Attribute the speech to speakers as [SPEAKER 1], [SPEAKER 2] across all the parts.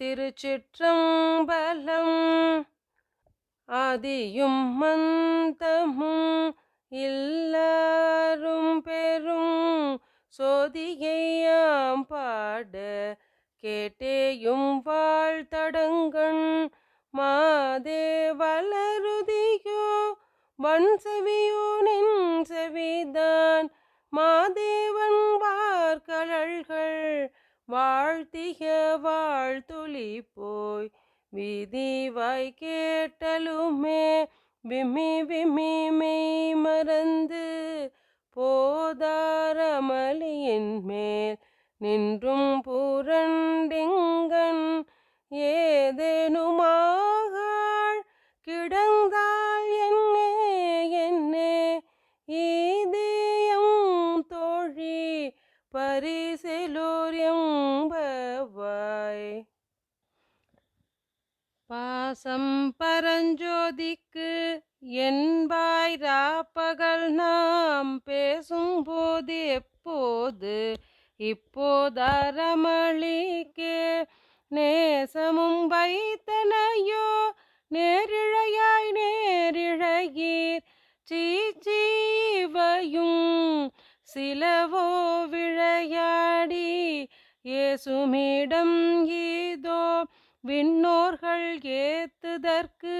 [SPEAKER 1] திருச்சிற்றம்பலம் அதியும் மந்தமும் எல்லாரும் பெரும் சோதியையாம் பாட கேட்டேயும் வாழ்த்தடங்கண் மாதே வளருதியோ வன் செவியோ நின் செவிதான் மாதேவன் வார்கழல்கள் வாழ்த்திக வாழ்த்துளி போய் விதிவாய் கேட்டலுமே விம்மி விம்மி மெய் மறந்து போதாரமலியின் மேல் நின்றும் புரண்டிங்கன் ஏதேனுமாக கிடந்தார் பாசம் பரஞ்சோதிக்கு என்பாய் ராப்பகல் நாம் பேசும்போது எப்போது? இப்போதரமளிக்கே நேசமும் வைத்தனையோ நேரிழையாய் நேரிழையீர். சீச்சீவையும் சிலவோ விளையாடி ஏசுமிடம் ஈதோ விண்ணோர்கள் ஏத்துதற்கு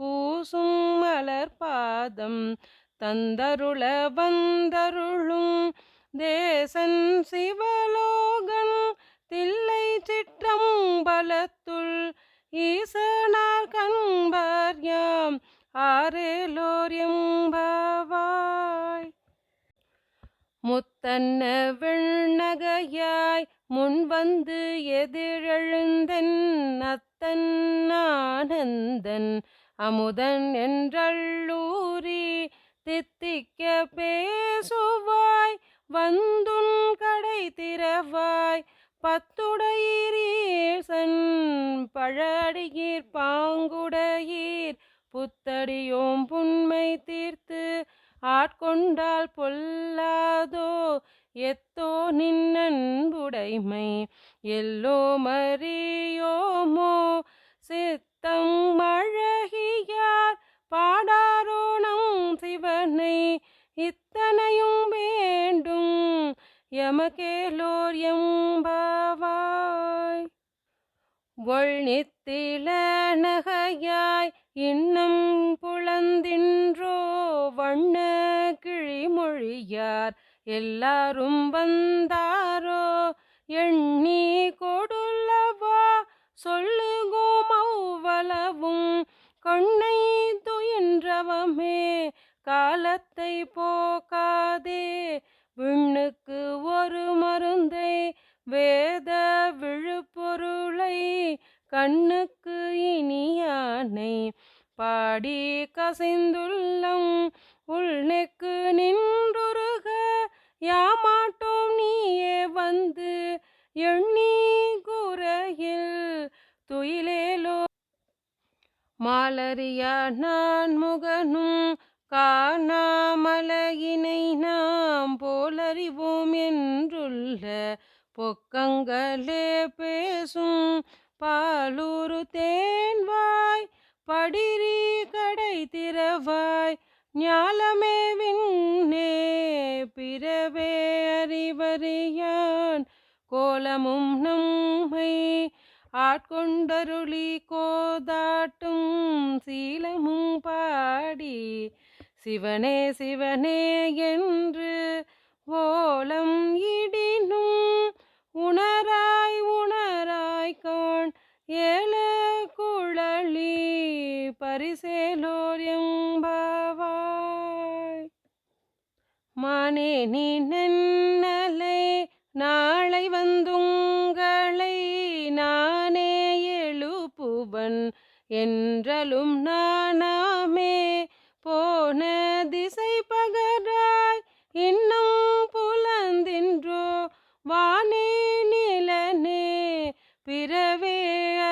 [SPEAKER 1] கூசும் மலர்பாதம் தந்தருள வந்தருளும் தேசன் சிவலோகன் தில்லை சிற்றம்பலத்துள் ஈசனார் கண்பார் யாம் ஆரேலோர் எம்பவாய். முத்தன்ன வெண்ணகையாய் முன்வந்து எதிரெழுந்தன் அத்தன் ஆனந்தன் அமுதன் என்றள்ளூரி தித்திக்க பேசுவாய் வந்துன் கடை திறவாய் பத்துடையீரீசன் பழடியீர் பாங்குடையீர் புத்தடியோம் புண்மை தீர்த்து ஆட்கொண்டால் பொல்லாதோ எத் எத்தோ நின்னன்புடைமை? எல்லோ மறியோமோ? சித்தம் அழகியார் பாடாரோணம் சிவனை? இத்தனையும் வேண்டும் எமக்கேலோர் எம்பவாய். ஒள்நித்தில நகையாய் இன்னும் புலந்தின்றோ? வண்ண கிழிமொழியார் எல்லாரும் வந்தாரோ? எண்ணி கொடுல்லவா சொல்லுகோ மௌவலவும் கண்ணை துயின்றவமே காலத்தை போக்காதே விண்ணுக்கு ஒரு மருந்தை வேத விழுப்பொருளை கண்ணுக்கு இனியானை பாடி கசின் மாலரியா நான் முகனும் காணாமலையினை நாம் போலறிவோம் என்றுள்ள பொக்கங்களே பேசும் பாலூரு தேன்வாய் படிரி கடை திறவாய் ஞாலமே விண்ணே பிறவே அறிவறியான் கோலமும் நம்மை ஆட்கொண்டருளி கோதாட்டும் சீலமும் பாடி சிவனே சிவனே என்று ஓலம் இடினும் உணராய் உணராய் காண் ஏல குழலி பரிசேலோர் எம்பவாய். மானே நீ நன்னலை நாளை வந்துங்களை அவன் என்றலும் நானாமே போன திசை பகராய் இன்னும் புலந்தின்றோ? வானே நிலனே பிறவே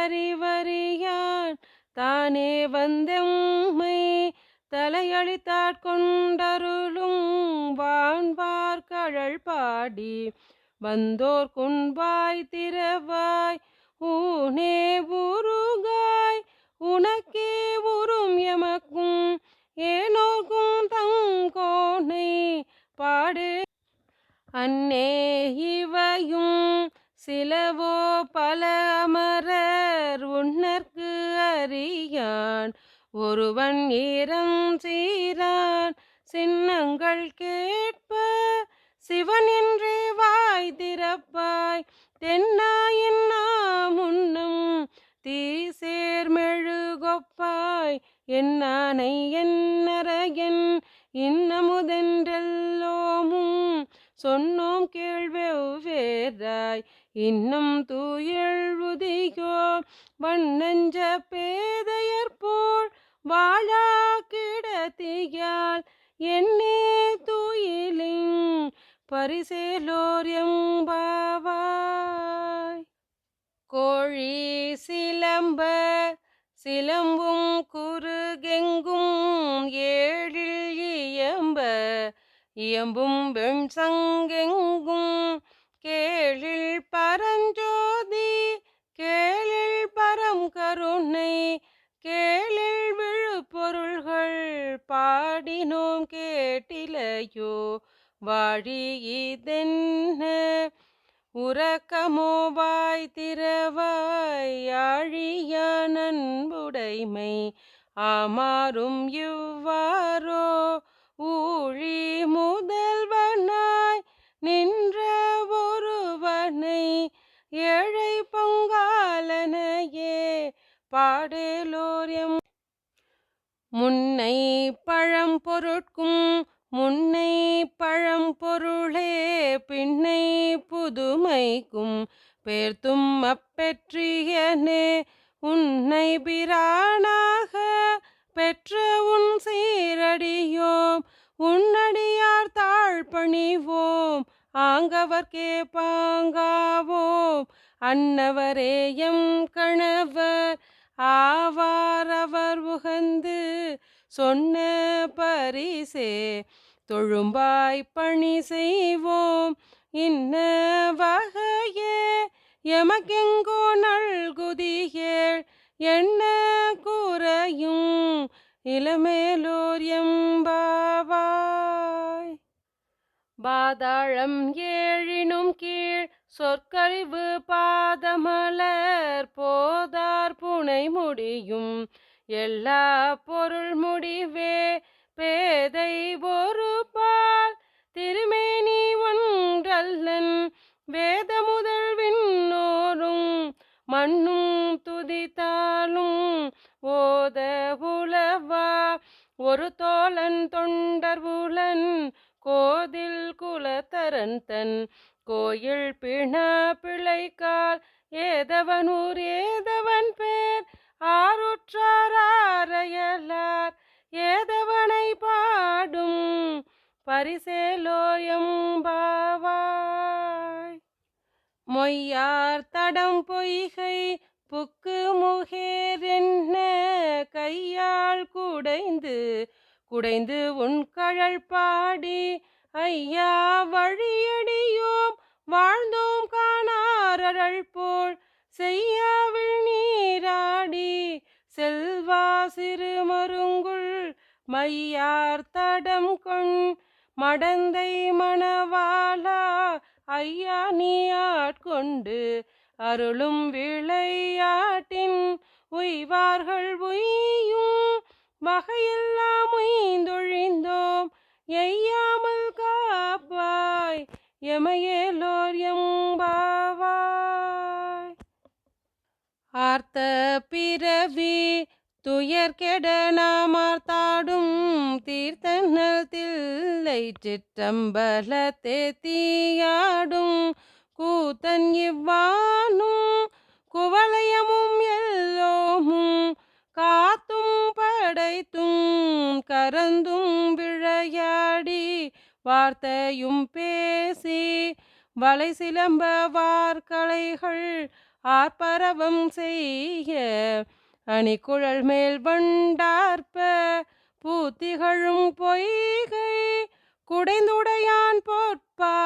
[SPEAKER 1] அறிவறியான். தானே வந்தம்மை தலையழித்தாட்கொண்டருளும் வான்பார் கழல் பாடி வந்தோர் குன்பாய் திரவாய் ஊனே அன்னே இவையும் சிலவோ பல அமரர் உன்னற்கு அறியான். ஒருவன் ஈரம் சீரான் சின்னங்கள் கேட்ப சிவன் என்றே வாய் திறப்பாய். தென்னாயின் முன்னம் தீ சேர்மெழுகொப்பாய் என்னானை என்னரையன் இன்னமுதென்றெல்லோமும் சொன்னோம் கேள்வெவ்வேறாய் இன்னும் தூயழ்வுதியோ வண்ணஞ்ச பேதையர் போல் வாழா கிடத்தியால் என்னே தூயிலிங் பரிசேலோர் எம்பாவாய். கோழி சிலம்ப சிலம்பும் குறுகெங்கும் ஏழில் இயம்ப இயம்பும் வெண் சங்கெங்கும் கேளில் பரஞ்சோதி கேளில் பரம் கருணை கேளில் விழுப்பொருள்கள் பாடினோம் கேட்டிலையோ வாழி இதென்ன? உறக்கமோ வாய் திறவாய் ஆழியா நண்புடைமை ஆமாறும் இவ்வாறோ பாடேலோர் எம் முன்னை பழம் பொருட்கும் முன்னை பழம் பொருளே பின்னை புதுமைக்கும் பேர்த்தும் அப்பெற்றியனே உன்னை பிரானாக பெற்ற உன் சீரடியோம் உன்னடியார் தாழ் பணிவோம் ஆங்கவர்க்கே பாங்காவோம் அன்னவரேயம் கணவர் ஆவார் அவர் உகந்து சொன்ன பரிசே தொழும்பாய் பணி செய்வோம். இன்ன வகையே எமக்கெங்கோ நல்குதியேள் என்ன கூறையும் இளமேலோர் எம்பாவாய். பாதாளம் ஏழினும் கீழ் சொற்கழிவு பாதமலர் போதார் புனை முடியும். எல்லா பொருள் முடிவே பேதை ஒரு பால். திருமேனி ஒன்றல்லன் வேத முதல் விண்ணோரும். மண்ணும் துதித்தாலும் ஓத உலவா ஒரு தோழன் தொண்டர் உலன் கோதில் குலத்தரன் தன். கோயில் பிண பிழைக்கால் ஏதவனூர் ஏதவன் பேர். ஆருற்றாரையலார் ஏதவனை பாடும் பரிசேலோயம்பாவாய் மொய்யார் தடம் பொய்கை புக்கு முகேரென்ன கையால் குடைந்து குடைந்து உன் கழல் பாடி ஐயா வழியடியோம் வாழ்ந்தோம் காணாரள் போல். செய்யாவில் நீராடி செல்வா சிறு மருங்குள் மையார் தடம் கொண். மடந்தை மணவாளா ஐயா நீ ஆட்கொண்டு அருளும் விளையாட்டின். உய்வார்கள் உய்யும் வகையெல்லாம் உய்ந்தொழிந்தோம் எய்யாமல் காப்பாய் எமையேலோர் எம்பாவாய். ஆர்த்த பிறவி துயர் கெட நாமார்த்தாடும் தீர்த்தனல் தில்லை சிற்றம்பலத்தே தீயாடும் கூத்தன் இவ்வானும் குவளையமும் எல்லோமும் காத்து படைத்தும் கரந்தும் விளையாடி வார்த்தையும் பேசி வலை சிலம்ப வார்கலைகள் ஆர்ப்பரவம் செய்ய அணிக்குழல் மேல் வண்டார்ப்ப பூத்திகளும் பொய்கை குடைந்துடையான் பொற்பாதம்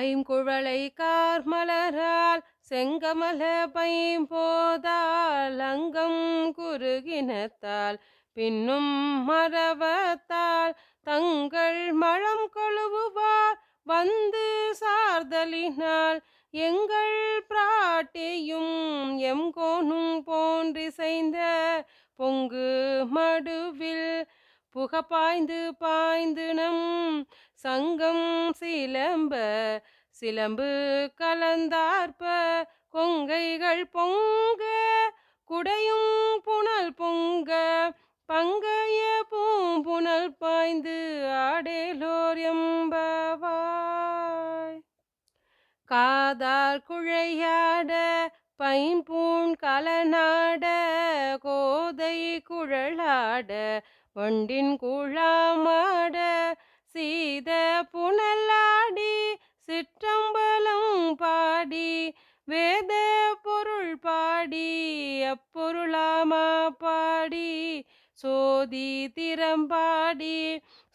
[SPEAKER 1] ஐங்குழலை கார்மலரால் செங்கமல பைம்போதால் அங்கம் குறுகினத்தால் பின்னும் மரவத்தால் தங்கள் மழம் கழுவுவார் வந்து சார்தலினால் எங்கள் பிராட்டியும் எம்கோனும் போன்றிசைந்த பொங்கு மடுவில் புக பாய்ந்து பாய்ந்து நம் சங்கம் சிலம்ப சிலம்பு கலந்தார்ப்ப கொங்கைகள் பொங்க குடையும் புனல் பொங்க பங்கைய பூம்புனல் பாய்ந்து ஆடேலோர் எம்பவாய். காதால் குழையாட பைம்பூண் கலநாட கோதை குழலாட வண்டின் குழாமாட சீத புனலாடி சிற்றம்பலம் பாடி வேத பொருள் பாடி அப்பொருளாமா பாடி சோதி திறம்பாடி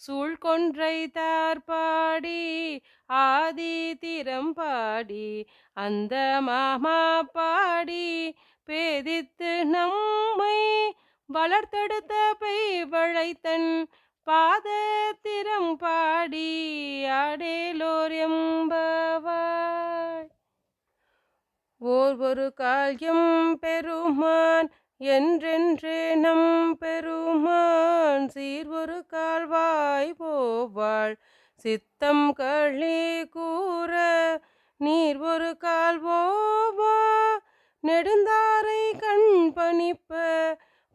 [SPEAKER 1] சூழ்கொன்றை தார்பாடி ஆதி திறம்பாடி அந்த மாமா பாடி பேதித்து நம்மை வளர்த்தெடுத்த பெய்வழைத்தன் பாதத்திரம் பாடி ஆடேலோர் எம்பவாய் ஓர் ஒரு கால்யம் பெருமான் என்றென்றே நம் பெருமான் சீர் ஒரு கால்வாய் போவாள். சித்தம் களி கூற நீர் ஒரு கால்வோவா நெடுந்தாரை கண் பணிப்ப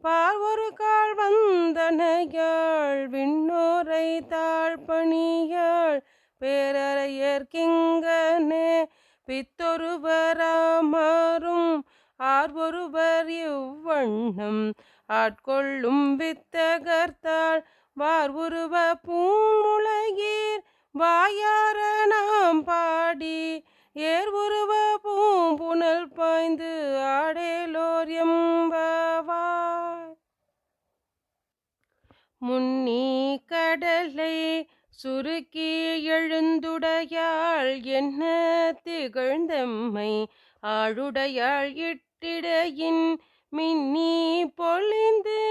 [SPEAKER 1] பார் ஒரு கால் வந்தனையாள் விண்ணோரை தாழ்பணியாள் பேரறையர்கிங்கனே பித்தொருவராமாறும் ஆர்வொருவர் இவ்வண்ணம் ஆட்கொள்ளும் வித்தகர்த்தாள் வார் உருவ பூமுலகீர் வாயார நாம் பாடி ஏர் உருவ பூம்புனல் பாய்ந்து ஆடேலோர் எம்பவா முன்னி கடலை சுருக்கி எழுந்துடையாள் என்ன திகழ்ந்தம்மை? ஆளுடையாள் இட்டிடையின் மின்னி பொழிந்து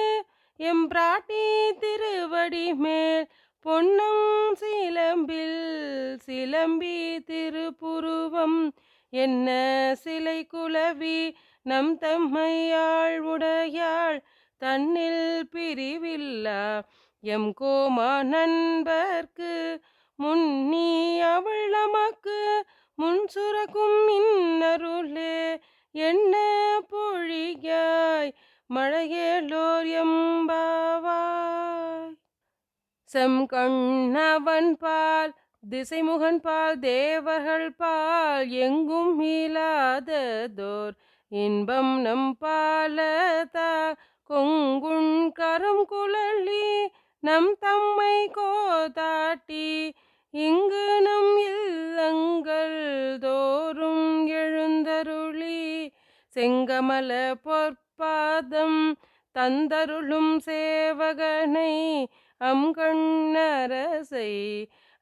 [SPEAKER 1] எம்பிராட்டி திருவடி மேல் பொன்னம் சிலம்பில் சிலம்பி திருப்புருவம் என்ன சிலை குலவி நம் தம்மையாள் உடையாள் தன்னில் பிரிவில்லா. எம் கோமா நண்பர்க்கு முன்னி அவள் நமக்கு முன் சுரக்கும் இன்னருளே. என்ன பொழியாய் மழையேலோர் எம்பாவாய்? செம்கண்ணவன் பால் திசைமுகன் பால் தேவர்கள் பால் எங்கும் இல்லாததோர் இன்பம் நம் பாலதா கொங்குண் கரம் குழலி நம் தம்மை கோதாட்டி இங்கு நம் இல்லங்கள் தோறும் எழுந்தருளி செங்கமல பொற்பாதம் தந்தருளும் சேவகனை அம்கண்ணரசை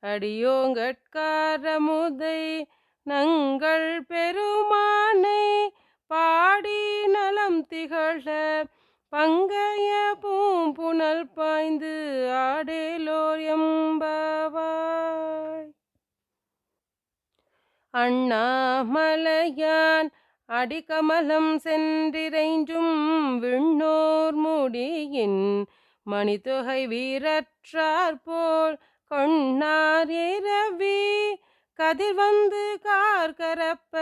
[SPEAKER 1] அடியோங்கட்காரமுதை நங்கள் பெருமானை பாடி நலம் திகழ பங்கைய பூம்புணல் பாய்ந்து ஆடேலோர் எம்பவாய். அண்ணாமலையான் அடிக்கமலம் சென்றிரைஞ்சும் விண்ணோர் முடியின் மணித்தொகை வீரற்றார் போல் கொண்டார் இரவி கதிர் வந்து கார்கரப்ப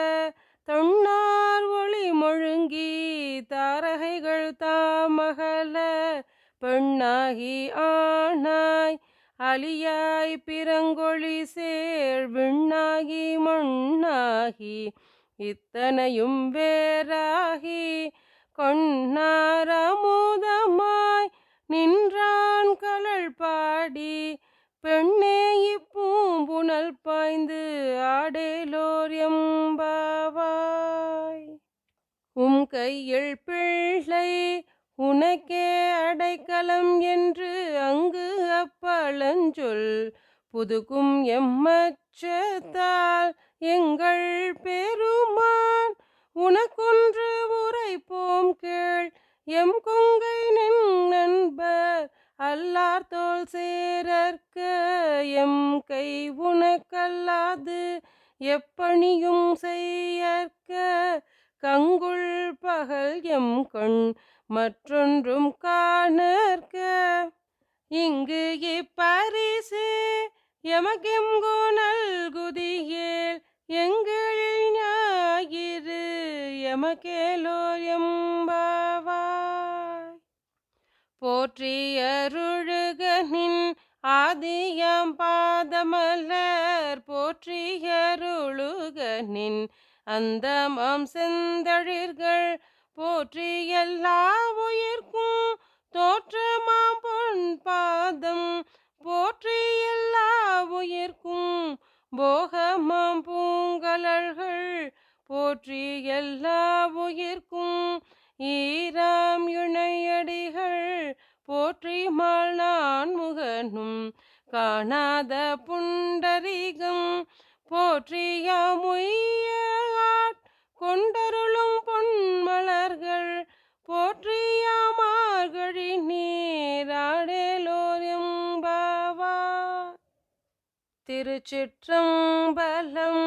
[SPEAKER 1] தொன்னார் ஒளி முழுங்கி தாரகைகள் தாமகல பெண்ணாகி ஆனாய் அலியாய் பிறங்கொழி சேர் விண்ணாகி மண்ணாகி இத்தனையும் வேறாகி கொன்னாரமுதமாய் நின்றான் கலள் பாடி பெண்ணே இப்பூம்புனல் பாய்ந்து ஆடேலோர் எம்ப கையில் பிள்ளை உனக்கே அடைக்கலம் என்று அங்கு அப்பழஞ்சொல். புதுக்கும் எம்மச்சத்தால் எங்கள் பெருமான் உனக்கொன்று உரைப்போம் கேள். எம் கொங்கை நின் நண்பர் அல்லார் தோல் சேரற்க. எம் கை உனக்கல்லாது எப்பணியும் செய்யற்க. கங்குள் பகல் எம் கண் மற்றொன்றும் காணற்க. இங்கு இப்பரிசு எமக்கெங்கோ நல்குதியேல் எங்களில் ஞாயிறு எமக்கேலோ எம்பாவாய். போற்றி அருளுகனின் ஆதியாம் பாதமலர் போற்றியருளுகனின் அந்த அந்தமாம் செந்தழிர்கள் போற்றி எல்லா உயிர்க்கும் தோற்றமாம் பொன் பாதம். போற்றி எல்லா உயிர்க்கும் போகமாம் பூங்கலர்கள். போற்றி எல்லா உயிர்க்கும் ஈராம் இணையடிகள். போற்றி மாள் நான் முகனும் காணாத புண்டரிகம். போற்றியாமுய்ய கொண்டருளும் பொன்மலர்கள் போற்றிய மார்கழி நீராடேலோர் எம்பாவா திருச்சிற்றம்பலம்